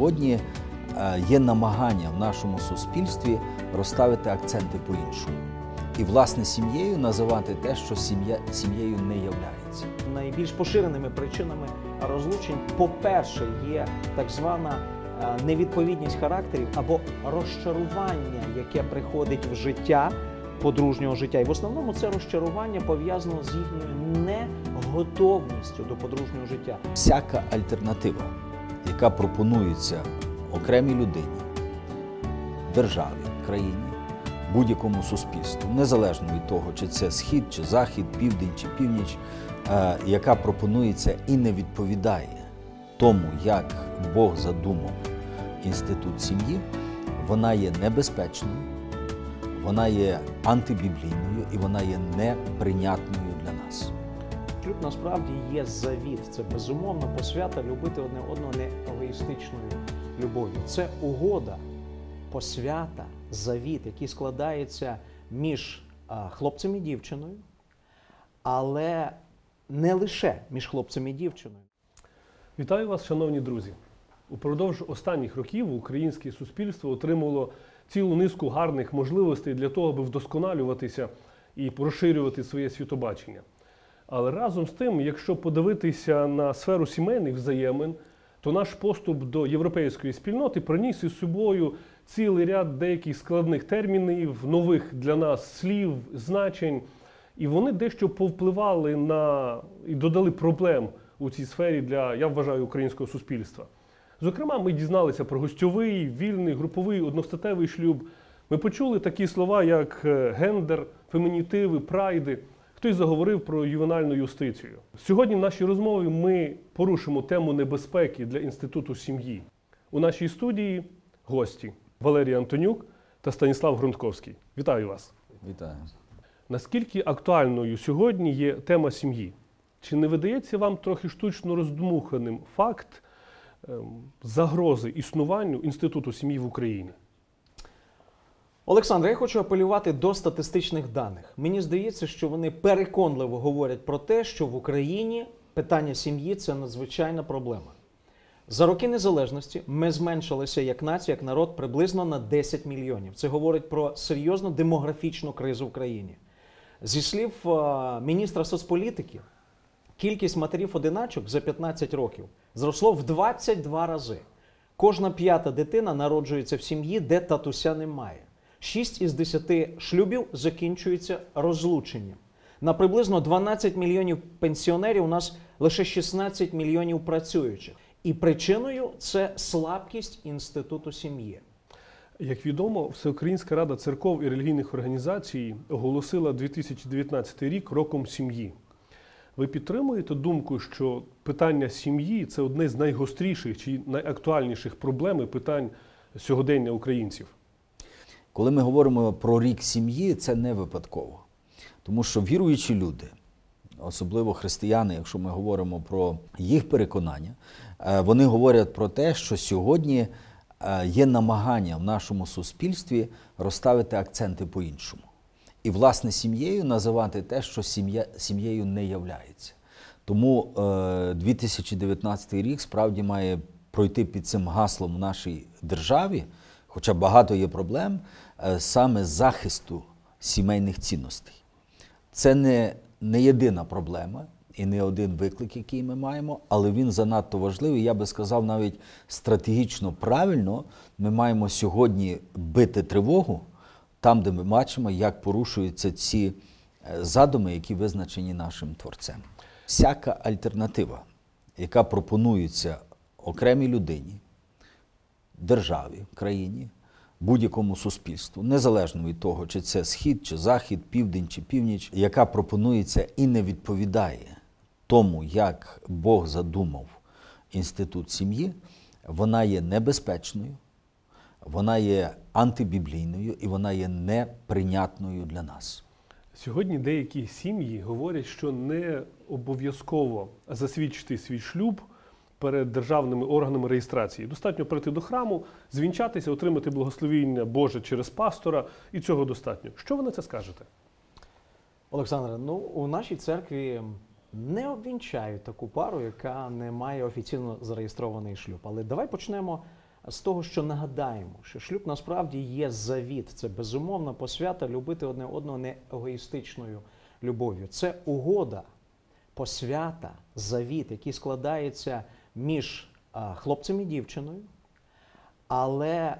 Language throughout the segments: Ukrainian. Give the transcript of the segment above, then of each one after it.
сьогодні е, є намагання в нашому суспільстві розставити акценти по-іншому. І, власне, сім'єю називати те, що сім'я сім'єю не являється. Найбільш поширеними причинами розлучень, по-перше, є так звана е, невідповідність характерів або розчарування, яке приходить в життя подружнього життя. І в основному це розчарування пов'язано з їхньою неготовністю до подружнього життя. Всяка альтернатива, яка пропонується окремій людині, державі, країні, будь-якому суспільству, незалежно від того, чи це схід, чи захід, південь чи північ, е, яка пропонується і не відповідає тому, як Бог задумав інститут сім'ї, вона є небезпечною, вона є антибіблійною і вона є неприйнятною для нас. Шлюб насправді є завіт. Це безумовно посвята любити одне одного не егоїстичною любов'ю. Це угода, посвята, завіт, який складається між хлопцем і дівчиною, але не лише між хлопцем і дівчиною. Вітаю вас, шановні друзі. Упродовж останніх років українське суспільство отримало цілу низку гарних можливостей для того, аби вдосконалюватися і розширювати своє світобачення. Але разом з тим, якщо подивитися на сферу сімейних взаємин, то наш поступ до європейської спільноти приніс із собою цілий ряд деяких складних термінів, нових для нас слів, значень, і вони дещо повпливали на і додали проблем у цій сфері для, я вважаю, українського суспільства. Зокрема, ми дізналися про гостьовий, вільний, груповий, одностатевий шлюб. Ми почули такі слова, як е, гендер, фемінітиви, прайди. Хтось заговорив про ювенальну юстицію. Сьогодні в нашій розмові ми порушимо тему небезпеки для інституту сім'ї. У нашій студії гості Валерій Антонюк та Станіслав Грунтковський. Вітаю вас! Вітаю. Наскільки актуальною сьогодні є тема сім'ї? Чи не видається вам трохи штучно роздмуханим факт ем, загрози існуванню інституту сім'ї в Україні? Олександр, я хочу апелювати до статистичних даних. Мені здається, що вони переконливо говорять про те, що в Україні питання сім'ї це надзвичайна проблема. За роки незалежності ми зменшилися як нація, як народ приблизно на 10 мільйонів. Це говорить про серйозну демографічну кризу в країні. Зі слів е, міністра соцполітики, кількість матерів-одиначок за 15 років зросло в 22 рази. Кожна п'ята дитина народжується в сім'ї, де татуся немає. 6 із 10 шлюбів закінчуються розлученням. На приблизно 12 мільйонів пенсіонерів у нас лише 16 мільйонів працюючих. І причиною це слабкість інституту сім'ї. Як відомо, Всеукраїнська рада церков і релігійних організацій оголосила 2019 рік роком сім'ї. Ви підтримуєте думку, що питання сім'ї це одне з найгостріших чи найактуальніших проблем і питань сьогодення українців? Коли ми говоримо про рік сім'ї, це не випадково. Тому що віруючі люди, особливо християни, якщо ми говоримо про їх переконання, е, вони говорять про те, що сьогодні е, є намагання в нашому суспільстві розставити акценти по-іншому. І, власне, сім'єю називати те, що сім'єю не являється. Тому е, 2019 рік справді має пройти під цим гаслом в нашій державі, хоча багато є проблем, е, саме захисту сімейних цінностей. Це не, не єдина проблема і не один виклик, який ми маємо, але він занадто важливий. Я би сказав, навіть стратегічно правильно ми маємо сьогодні бити тривогу там, де ми бачимо, як порушуються ці е, задуми, які визначені нашим творцем. Всяка альтернатива, яка пропонується окремій людині, державі, країні, будь-якому суспільству, незалежно від того, чи це схід, чи захід, південь чи північ, яка пропонується і не відповідає тому, як Бог задумав інститут сім'ї, вона є небезпечною, вона є антибіблійною і вона є неприйнятною для нас. Сьогодні деякі сім'ї говорять, що не обов'язково засвідчити свій шлюб перед державними органами реєстрації. Достатньо прийти до храму, звінчатися, отримати благословіння Боже через пастора, і цього достатньо. Що ви на це скажете? Олександре, ну у нашій церкві не обвінчають таку пару, яка не має офіційно зареєстрований шлюб. Але давай почнемо з того, що нагадаємо, що шлюб насправді є завіт, це безумовна посвята любити одне одного не егоїстичною любов'ю. Це угода, посвята, завіт, який складається між хлопцем і дівчиною, але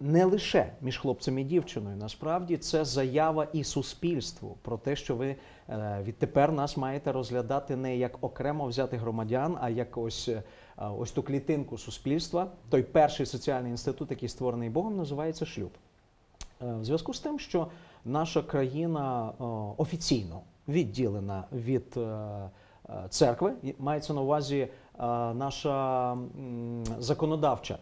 не лише між хлопцем і дівчиною. Насправді це заява і суспільству про те, що ви е, відтепер нас маєте розглядати не як окремо взяти громадян, а як ось, е, ось ту клітинку суспільства. Той перший соціальний інститут, який створений Богом, називається шлюб. Е, В зв'язку з тим, що наша країна офіційно відділена від церкви, мається на увазі наша законодавча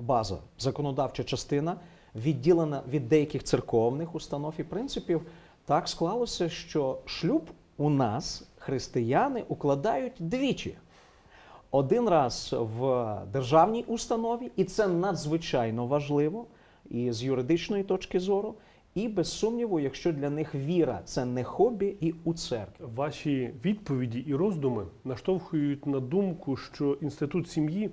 база, законодавча частина відділена від деяких церковних установ і принципів, так склалося, що шлюб у нас християни укладають двічі. Один раз в державній установі, і це надзвичайно важливо і з юридичної точки зору, і без сумніву, якщо для них віра це не хобі, і у церкві. Ваші відповіді і роздуми наштовхують на думку, що інститут сім'ї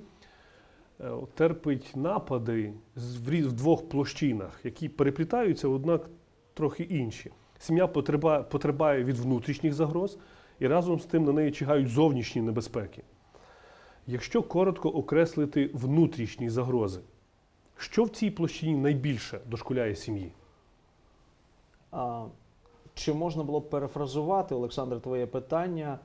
е, терпить напади в двох площинах, які переплітаються, однак трохи інші. Сім'я потреба- потребує від внутрішніх загроз, і разом з тим на неї чекають зовнішні небезпеки. Якщо коротко окреслити внутрішні загрози, що в цій площині найбільше дошкуляє сім'ї? А, Чи можна було б перефразувати, Олександр, твоє питання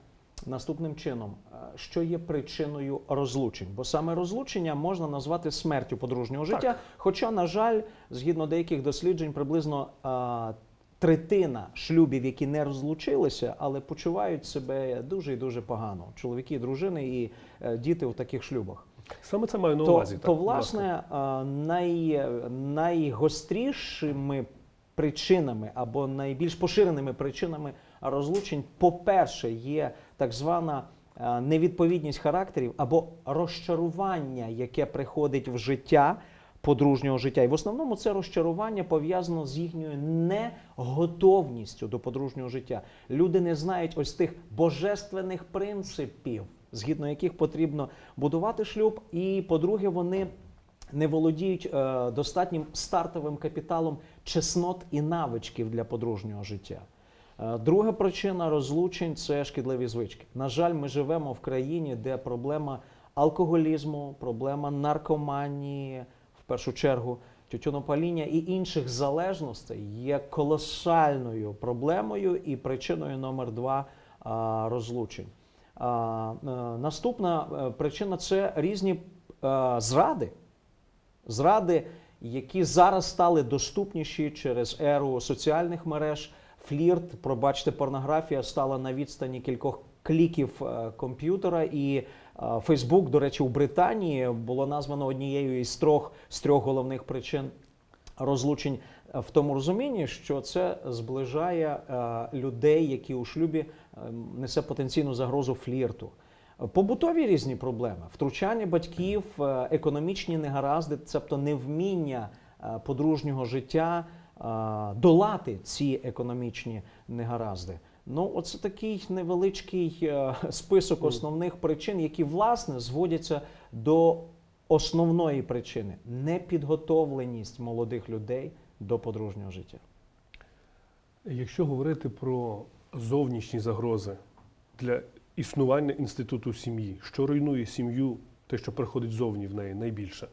наступним чином: що є причиною розлучень? Бо саме розлучення можна назвати смертю подружнього Так. життя. Хоча, на жаль, згідно деяких досліджень, приблизно а, третина шлюбів, які не розлучилися, але почувають себе дуже і дуже погано. Чоловіки, і дружини і е, діти у таких шлюбах. Саме це маю на То, увазі. то так, будь ласка. власне, а, най, найгострішими причинами або найбільш поширеними причинами розлучень, по-перше, є так звана невідповідність характерів або розчарування, яке приходить в життя. Подружнього життя, і в основному це розчарування пов'язано з їхньою неготовністю до подружнього життя. Люди не знають ось тих божественних принципів, згідно яких потрібно будувати шлюб. І по-друге, вони не володіють е, достатнім стартовим капіталом чеснот і навичків для подружнього життя. Е, Друга причина розлучень це шкідливі звички. На жаль, ми живемо в країні, де проблема алкоголізму, проблема наркоманії, в першу чергу тютюнопаління і інших залежностей є колосальною проблемою і причиною номер два розлучень. Е, Наступна е, причина це різні е, зради. Зради, які зараз стали доступніші через еру соціальних мереж. Флірт, пробачте, порнографія стала на відстані кількох кліків е, комп'ютера. І Фейсбук, до речі, у Британії було названо однією із трьох з трьох головних причин розлучень е, в тому розумінні, що це зближає е, людей, які у шлюбі е, несе потенційну загрозу флірту. Побутові різні проблеми, втручання батьків, е, економічні негаразди, тобто невміння е, подружнього життя е, долати ці економічні негаразди. Ну, оце такий невеличкий список основних причин, які власне зводяться до основної причини непідготовленість молодих людей до подружнього життя. Якщо говорити про зовнішні загрози для існування інституту сім'ї, що руйнує сім'ю, те, що приходить зовні в неї найбільше?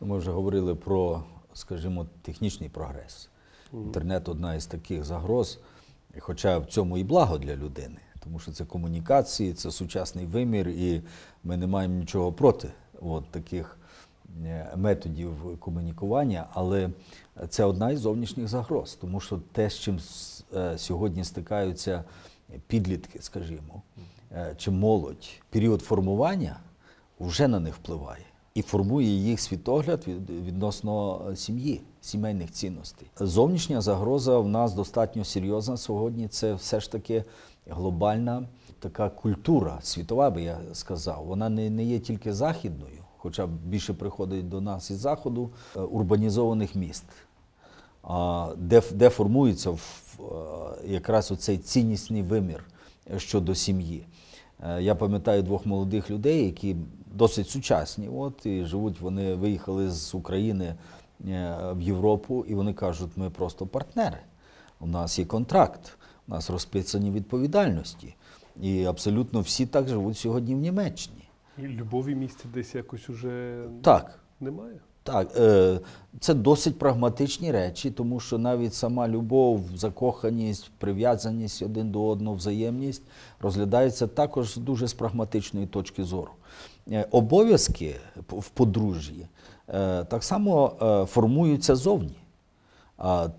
Ми вже говорили про, скажімо, технічний прогрес. Інтернет одна із таких загроз, хоча в цьому і благо для людини, тому що це комунікації, це сучасний вимір, і ми не маємо нічого проти от, таких е, методів комунікування, але це одна із зовнішніх загроз, тому що те, з чим е, сьогодні стикаються підлітки, скажімо, чи молодь, період формування вже на них впливає і формує їх світогляд від- відносно е, сім'ї, сімейних цінностей. Зовнішня загроза в нас достатньо серйозна сьогодні. Це все ж таки глобальна така культура, світова би я сказав. Вона не, не є тільки західною, хоча більше приходить до нас із заходу е, урбанізованих міст де, де формується е, якраз оцей ціннісний вимір е, щодо сім'ї. Е, Я пам'ятаю двох молодих людей, які досить сучасні. От і живуть. Вони виїхали з України е, в Європу, і вони кажуть, ми просто партнери. У нас є контракт, у нас розписані відповідальності. І абсолютно всі так живуть сьогодні в Німеччині. І любові місця десь якось уже Так, немає. Так, е, це досить прагматичні речі, тому що навіть сама любов, закоханість, прив'язаність один до одного, взаємність розглядається також дуже з прагматичної точки зору. Е, Обов'язки в подружжі е, так само формуються зовні.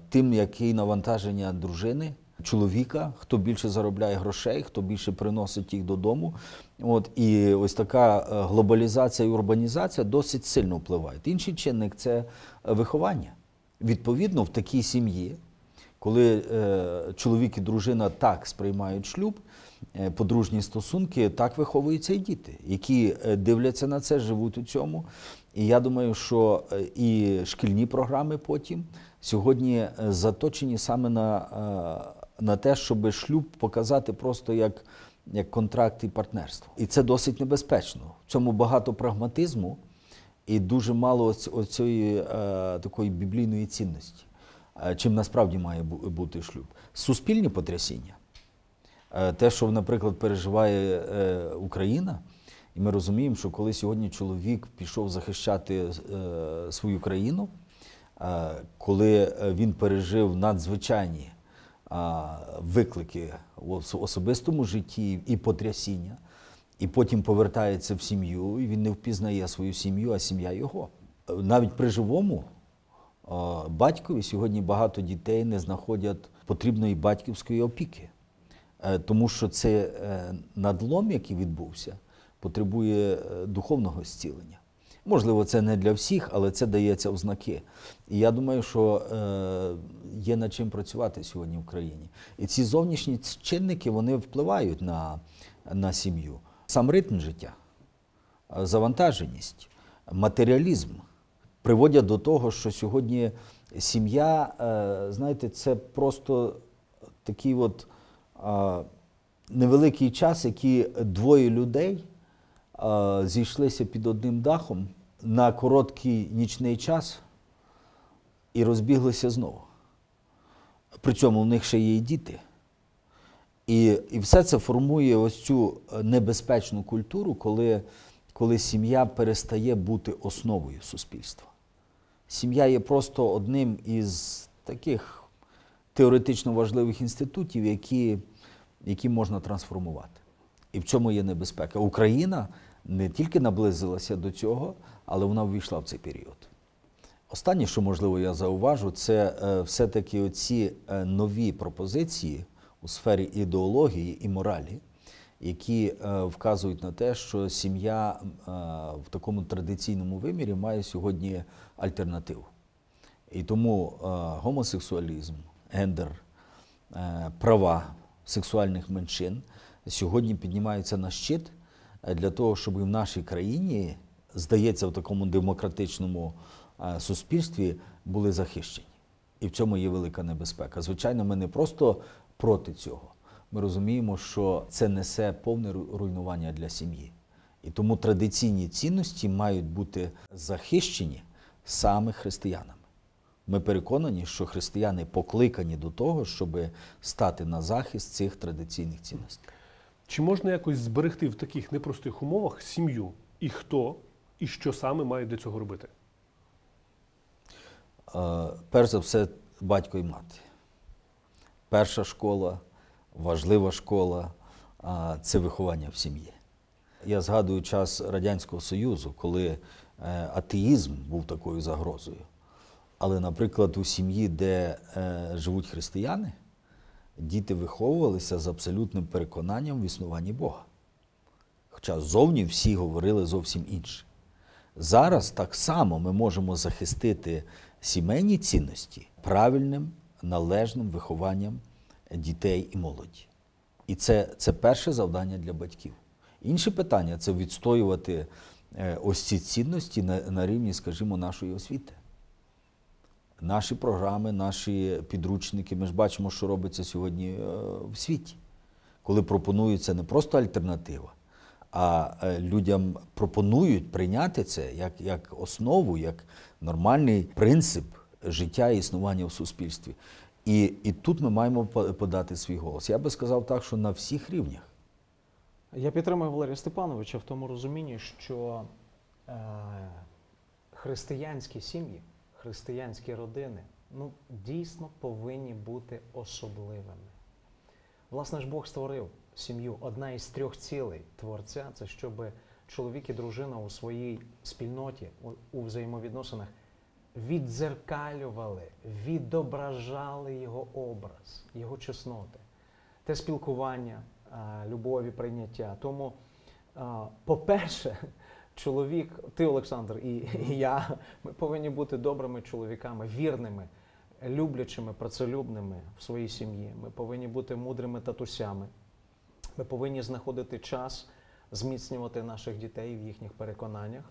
Тим, які навантаження дружини, чоловіка, хто більше заробляє грошей, хто більше приносить їх додому. От, і ось така е, глобалізація і урбанізація досить сильно впливають. Інший чинник це е, виховання. Відповідно, в такій сім'ї, коли е, чоловік і дружина так сприймають шлюб, е, подружні стосунки, так виховуються і діти, які е, дивляться на це, живуть у цьому. І я думаю, що і шкільні програми потім сьогодні заточені саме на, на те, щоб шлюб показати просто як, як контракт і партнерство. І це досить небезпечно. В цьому багато прагматизму і дуже мало оць- е, такої біблійної цінності. Е, Чим насправді має бути шлюб? Суспільні потрясіння. Е, Те, що, наприклад, переживає Україна, і ми розуміємо, що коли сьогодні чоловік пішов захищати свою країну, коли він пережив надзвичайні виклики в особистому житті і потрясіння, і потім повертається в сім'ю, і він не впізнає свою сім'ю, а сім'я його. Навіть при живому батькові сьогодні багато дітей не знаходять потрібної батьківської опіки. Е, Тому що це е, надлом, який відбувся, потребує е, духовного зцілення. Можливо, це не для всіх, але це дається в знаки. І я думаю, що е, є над чим працювати сьогодні в країні. І ці зовнішні чинники вони впливають на, на сім'ю. Сам ритм життя, е, завантаженість, матеріалізм приводять до того, що сьогодні сім'я, е, знаєте, це просто такий от невеликий час, які двоє людей зійшлися під одним дахом на короткий нічний час і розбіглися знову. При цьому в них ще є і діти. І, і все це формує ось цю е, небезпечну культуру, коли, коли сім'я перестає бути основою суспільства. Сім'я є просто одним із таких теоретично важливих інститутів, які, які можна трансформувати. І в цьому є небезпека. Україна не тільки наблизилася до цього, але вона ввійшла в цей період. Останнє, що можливо я зауважу, це е, все-таки оці е, нові пропозиції у сфері ідеології і моралі, які е, вказують на те, що сім'я в такому традиційному вимірі має сьогодні альтернативу. І тому гомосексуалізм, гендер, права сексуальних меншин сьогодні піднімаються на щит для того, щоб і в нашій країні, здається, в такому демократичному е, суспільстві були захищені. І в цьому є велика небезпека. Звичайно, ми не просто проти цього. Ми розуміємо, що це несе повне руйнування для сім'ї. І тому традиційні цінності мають бути захищені саме християнами. Ми переконані, що християни покликані до того, щоб стати на захист цих традиційних цінностей. Чи можна якось зберегти в таких непростих умовах сім'ю? І хто, і що саме має для цього робити? Е, Перш за все, батько і мати. Перша школа, важлива школа це виховання в сім'ї. Я згадую час Радянського Союзу, коли е, атеїзм був такою загрозою. Але, наприклад, у сім'ї, де е, живуть християни, діти виховувалися з абсолютним переконанням в існуванні Бога. Хоча зовні всі говорили зовсім інше. Зараз так само ми можемо захистити сімейні цінності правильним, належним вихованням дітей і молоді. І це, це перше завдання для батьків. Інше питання це відстоювати е, ось ці цінності на, на рівні, скажімо, нашої освіти. Наші програми, наші підручники, ми ж бачимо, що робиться сьогодні е, в світі. коли пропонується не просто альтернатива, а е, людям пропонують прийняти це як, як основу, як нормальний принцип життя і існування в суспільстві. І, і тут ми маємо подати свій голос. Я би сказав так, що на всіх рівнях. Я підтримую Валерія Степановича в тому розумінні, що е, християнські сім'ї, християнські родини ну, дійсно повинні бути особливими. Власне ж Бог створив сім'ю. Одна із трьох цілей творця це щоб чоловік і дружина у своїй спільноті, у, взаємовідносинах віддзеркалювали, відображали його образ, його чесноти, те спілкування, любові, прийняття. Тому, по-перше, чоловік, ти, Олександр, і, і я, ми повинні бути добрими чоловіками, вірними, люблячими, працелюбними в своїй сім'ї. Ми повинні бути мудрими татусями. Ми повинні знаходити час зміцнювати наших дітей в їхніх переконаннях.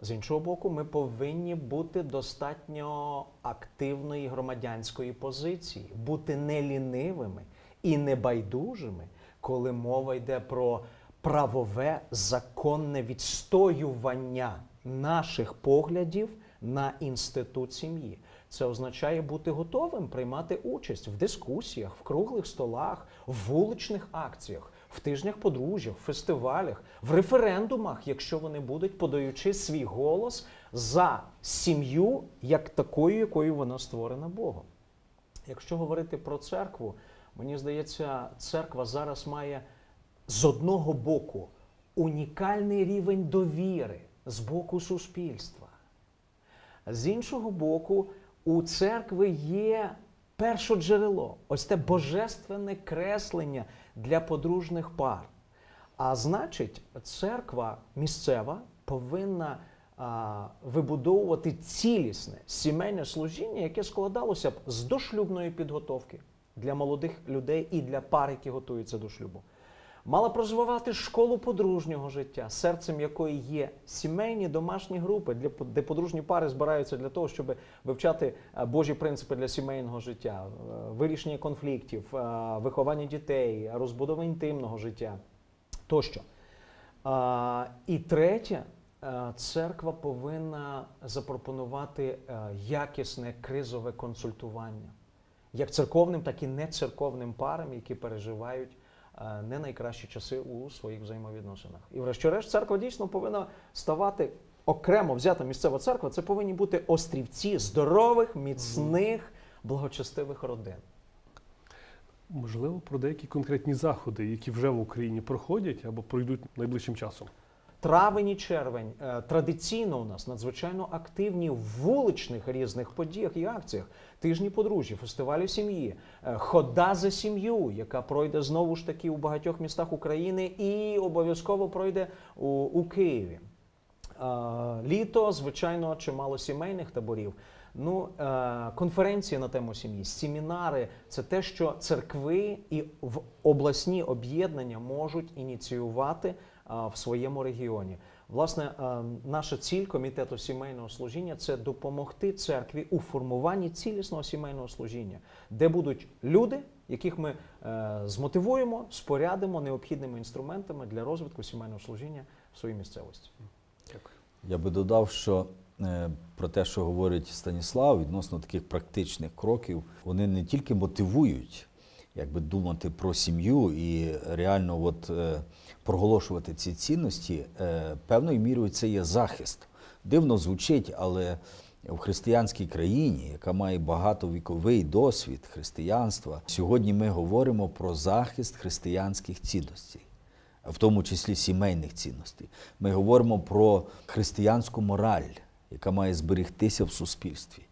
З іншого боку, ми повинні бути достатньо активної громадянської позиції, бути не лінивими і небайдужими, коли мова йде про правове законне відстоювання наших поглядів на інститут сім'ї. Це означає бути готовим приймати участь в дискусіях, в круглих столах, в вуличних акціях, в тижнях подружжя, в фестивалях, в референдумах, якщо вони будуть подаючи свій голос за сім'ю як такою, якою вона створена Богом. Якщо говорити про церкву, мені здається, церква зараз має з одного боку унікальний рівень довіри з боку суспільства. З іншого боку, у церкви є першоджерело, ось те божественне креслення для подружних пар. А значить, церква місцева повинна а, вибудовувати цілісне сімейне служіння, яке складалося б з дошлюбної підготовки для молодих людей і для пар, які готуються до шлюбу. Мала б розвивати школу подружнього життя, серцем якої є сімейні домашні групи, де подружні пари збираються для того, щоб вивчати е, Божі принципи для сімейного життя, е, вирішення конфліктів, е, виховання дітей, розбудова інтимного життя тощо. І третє, церква повинна запропонувати якісне кризове консультування як церковним, так і нецерковним парам, які переживають не найкращі часи у своїх взаємовідносинах. І врешті-решт, церква дійсно повинна ставати окремо взята місцева церква. Це повинні бути острівці здорових, міцних, благочестивих родин. Можливо, про деякі конкретні заходи, які вже в Україні проходять або пройдуть найближчим часом. Травень і червень е, традиційно у нас надзвичайно активні в вуличних різних подіях і акціях. Тижні подружжя, фестивалі сім'ї, е, хода за сім'ю, яка пройде знову ж таки у багатьох містах України і обов'язково пройде у, у Києві. Е, Літо, звичайно, чимало сімейних таборів. Ну, конференції на тему сім'ї, семінари це те, що церкви і в обласні об'єднання можуть ініціювати в своєму регіоні. Власне, наша ціль комітету сімейного служіння це допомогти церкві у формуванні цілісного сімейного служіння, де будуть люди, яких ми е, змотивуємо, спорядимо необхідними інструментами для розвитку сімейного служіння в своїй місцевості. Дякую. Я би додав, що е, про те, що говорить Станіслав, відносно таких практичних кроків, вони не тільки мотивують якби думати про сім'ю і реально от, е, проголошувати ці цінності, е, певною мірою це є захист. Дивно звучить, але в християнській країні, яка має багатовіковий досвід християнства, сьогодні ми говоримо про захист християнських цінностей в тому числі сімейних цінностей. Ми говоримо про християнську мораль, яка має зберегтися в суспільстві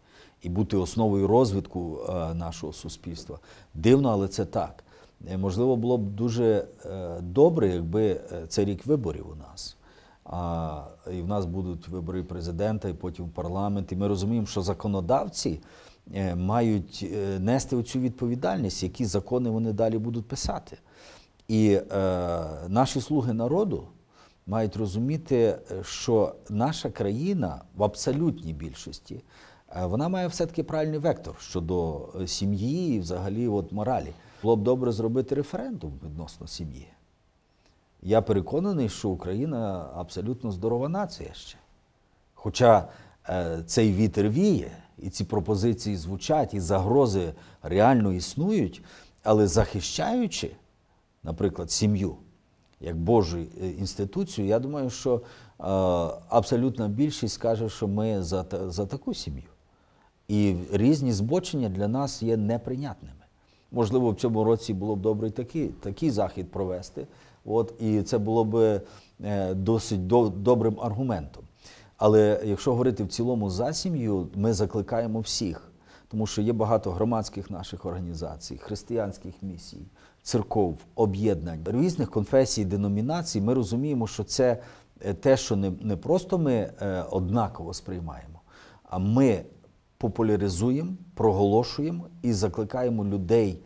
і бути основою розвитку е, нашого суспільства. Дивно, але це так. Е, Можливо, було б дуже е, добре, якби це рік виборів у нас. А, і в нас будуть вибори президента, і потім парламент. І ми розуміємо, що законодавці мають нести оцю відповідальність, які закони вони далі будуть писати. І е, наші слуги народу мають розуміти, що наша країна в абсолютній більшості вона має все-таки правильний вектор щодо е, сім'ї і взагалі от моралі. було б добре зробити референдум відносно сім'ї. Я переконаний, що Україна абсолютно здорова нація ще. Хоча е, цей вітер віє, і ці пропозиції звучать, і загрози реально існують, але захищаючи, наприклад, сім'ю як Божу е, інституцію, я думаю, що е, абсолютна більшість скаже, що ми за, за таку сім'ю. І різні збочення для нас є неприйнятними. Можливо, в цьому році було б добре такий, такий захід провести. От, і це було б е, досить до, добрим аргументом. Але якщо говорити в цілому за сім'ю, ми закликаємо всіх, тому що є багато громадських наших організацій, християнських місій, церков, об'єднань, різних конфесій, деномінацій. Ми розуміємо, що це е, те, що не, не просто ми е, однаково сприймаємо, а ми популяризуємо, проголошуємо і закликаємо людей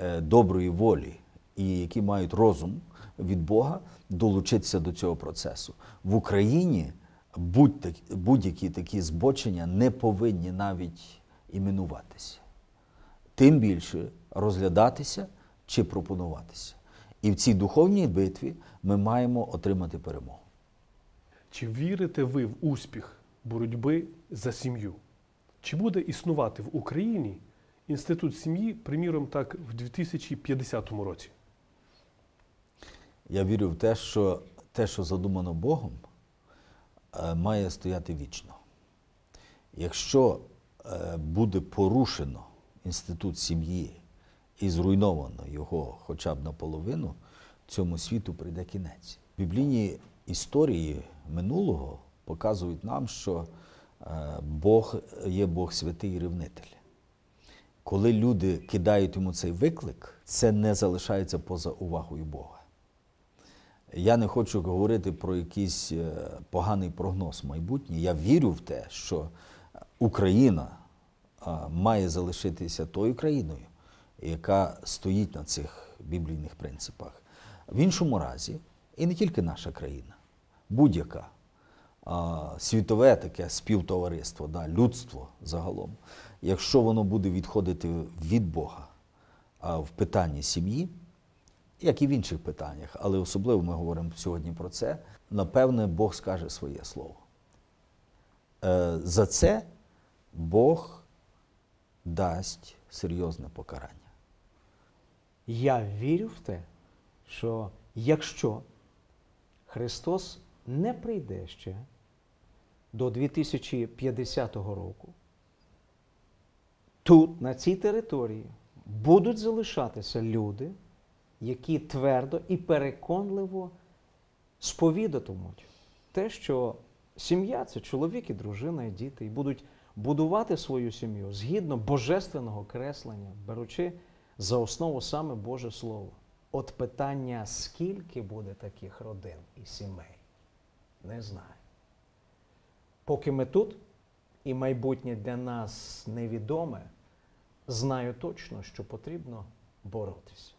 е, доброї волі і які мають розум від Бога долучитися до цього процесу. В Україні будь-які такі збочення не повинні навіть іменуватися, тим більше розглядатися чи пропонуватися. І в цій духовній битві ми маємо отримати перемогу. Чи вірите ви в успіх боротьби за сім'ю? Чи буде існувати в Україні інститут сім'ї, приміром, так, в 2050 році? Я вірю в те, що те, що задумано Богом, е, має стояти вічно. Якщо е, буде порушено інститут сім'ї і зруйновано його хоча б наполовину, цьому світу прийде кінець. Біблійні історії минулого показують нам, що Бог є Бог святий і ревнитель. Коли люди кидають йому цей виклик, це не залишається поза увагою Бога. Я не хочу говорити про якийсь е, поганий прогноз майбутнє. Я вірю в те, що Україна має залишитися тою країною, яка стоїть на цих біблійних принципах. В іншому разі, і не тільки наша країна, будь-яка світове таке співтовариство, да, людство загалом, якщо воно буде відходити від Бога в питанні сім'ї, як і в інших питаннях, але особливо ми говоримо сьогодні про це, напевне, Бог скаже своє слово. Е, За це Бог дасть серйозне покарання. Я вірю в те, що якщо Христос не прийде ще до 2050 року, тут, на цій території, будуть залишатися люди, які твердо і переконливо сповідатимуть те, що сім'я це чоловік і дружина, і діти, і будуть будувати свою сім'ю згідно божественного креслення, беручи за основу саме Боже Слово. От питання, скільки буде таких родин і сімей, не знаю. Поки ми тут і майбутнє для нас невідоме, знаю точно, що потрібно боротися.